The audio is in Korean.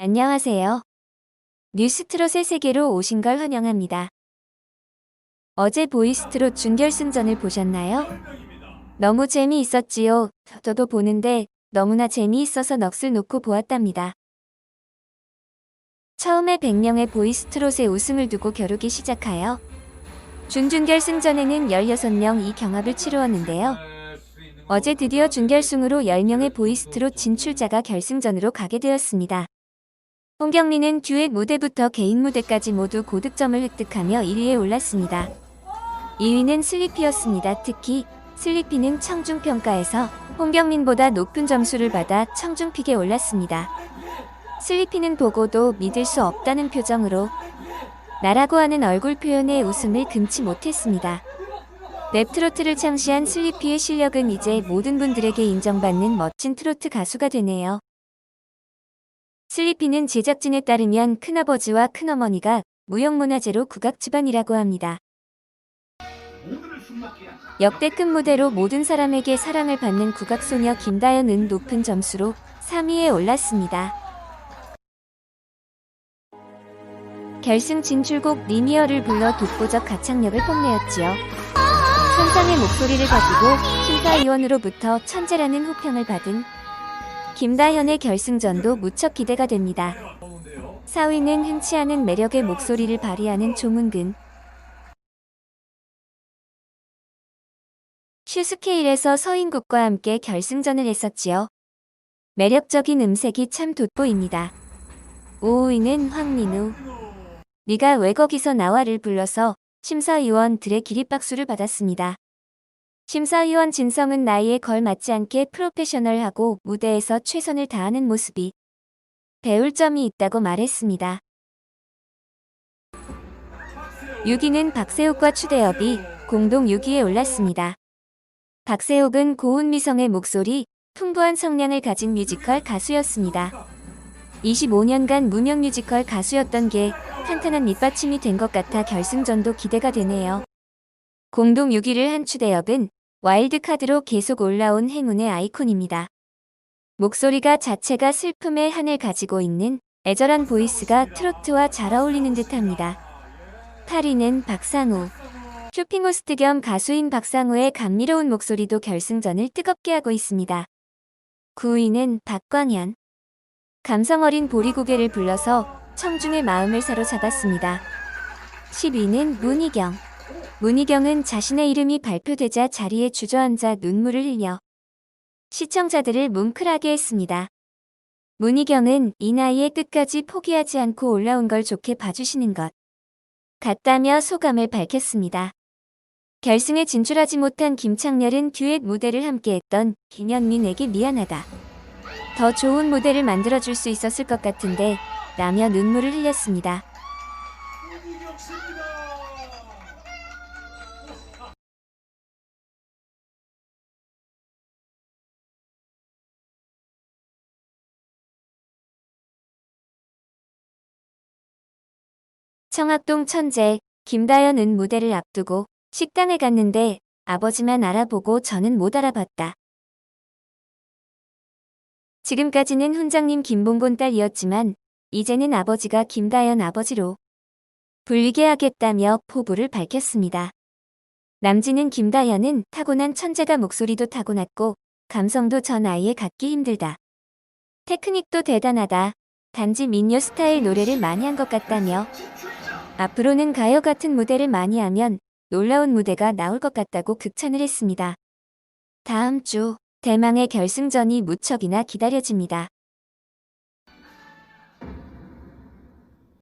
안녕하세요. 뉴스트롯의 세계로 오신 걸 환영합니다. 어제 보이스트롯 준결승전을 보셨나요? 너무 재미있었지요. 저도 보는데 너무나 재미있어서 넋을 놓고 보았답니다. 처음에 100명의 보이스트롯의 우승을 두고 겨루기 시작하여 준준결승전에는 16명 이 경합을 치루었는데요. 어제 드디어 준결승으로 10명의 보이스트롯 진출자가 결승전으로 가게 되었습니다. 홍경민은 듀엣 무대부터 개인 무대까지 모두 고득점을 획득하며 1위에 올랐습니다. 2위는 슬리피였습니다. 특히 슬리피는 청중평가에서 홍경민보다 높은 점수를 받아 청중픽에 올랐습니다. 슬리피는 보고도 믿을 수 없다는 표정으로 나라고 하는 얼굴 표현에 웃음을 금치 못했습니다. 랩트로트를 창시한 슬리피의 실력은 이제 모든 분들에게 인정받는 멋진 트로트 가수가 되네요. 슬리피는 제작진에 따르면 큰아버지와 큰어머니가 무형문화재로 국악 집안이라고 합니다. 역대급 무대로 모든 사람에게 사랑을 받는 국악소녀 김다연은 높은 점수로 3위에 올랐습니다. 결승 진출곡 리니어를 불러 독보적 가창력을 뽐내었지요. 천상의 목소리를 가지고 심사위원으로부터 천재라는 호평을 받은 김다현의 결승전도 무척 기대가 됩니다. 4위는 흔치 않은 매력의 목소리를 발휘하는 조문근. 슈스케일에서 서인국과 함께 결승전을 했었지요. 매력적인 음색이 참 돋보입니다. 5위는 황민우. 네가 왜 거기서 나와를 불러서 심사위원들의 기립박수를 받았습니다. 심사위원 진성은 나이에 걸맞지 않게 프로페셔널하고 무대에서 최선을 다하는 모습이 배울 점이 있다고 말했습니다. 6위는 박세욱과 추대엽이 공동 6위에 올랐습니다. 박세욱은 고운 미성의 목소리, 풍부한 성량을 가진 뮤지컬 가수였습니다. 25년간 무명 뮤지컬 가수였던 게 탄탄한 밑받침이 된 것 같아 결승전도 기대가 되네요. 공동 6위를 한 추대엽은 와일드카드로 계속 올라온 행운의 아이콘입니다. 목소리가 자체가 슬픔의 한을 가지고 있는 애절한 보이스가 트로트와 잘 어울리는 듯합니다. 8위는 박상우. 쇼핑 호스트 겸 가수인 박상우의 감미로운 목소리도 결승전을 뜨겁게 하고 있습니다. 9위는 박광현. 감성 어린 보리고개를 불러서 청중의 마음을 사로잡았습니다. 10위는 문희경. 문희경은 자신의 이름이 발표되자 자리에 주저앉아 눈물을 흘려 시청자들을 뭉클하게 했습니다. 문희경은 이 나이에 끝까지 포기하지 않고 올라온 걸 좋게 봐주시는 것 같다며 소감을 밝혔습니다. 결승에 진출하지 못한 김창렬은 듀엣 무대를 함께했던 김현민에게 미안하다. 더 좋은 무대를 만들어줄 수 있었을 것 같은데 라며 눈물을 흘렸습니다. 청학동 천재 김다연은 무대를 앞두고 식당에 갔는데 아버지만 알아보고 저는 못 알아봤다. 지금까지는 훈장님 김봉곤 딸이었지만 이제는 아버지가 김다연 아버지로 불리게 하겠다며 포부를 밝혔습니다. 남진은 김다연은 타고난 천재가 목소리도 타고났고 감성도 전 아이에 갖기 힘들다. 테크닉도 대단하다. 단지 민요 스타일 노래를 많이 한 것 같다며 앞으로는 가요 같은 무대를 많이 하면 놀라운 무대가 나올 것 같다고 극찬을 했습니다. 다음 주 대망의 결승전이 무척이나 기다려집니다.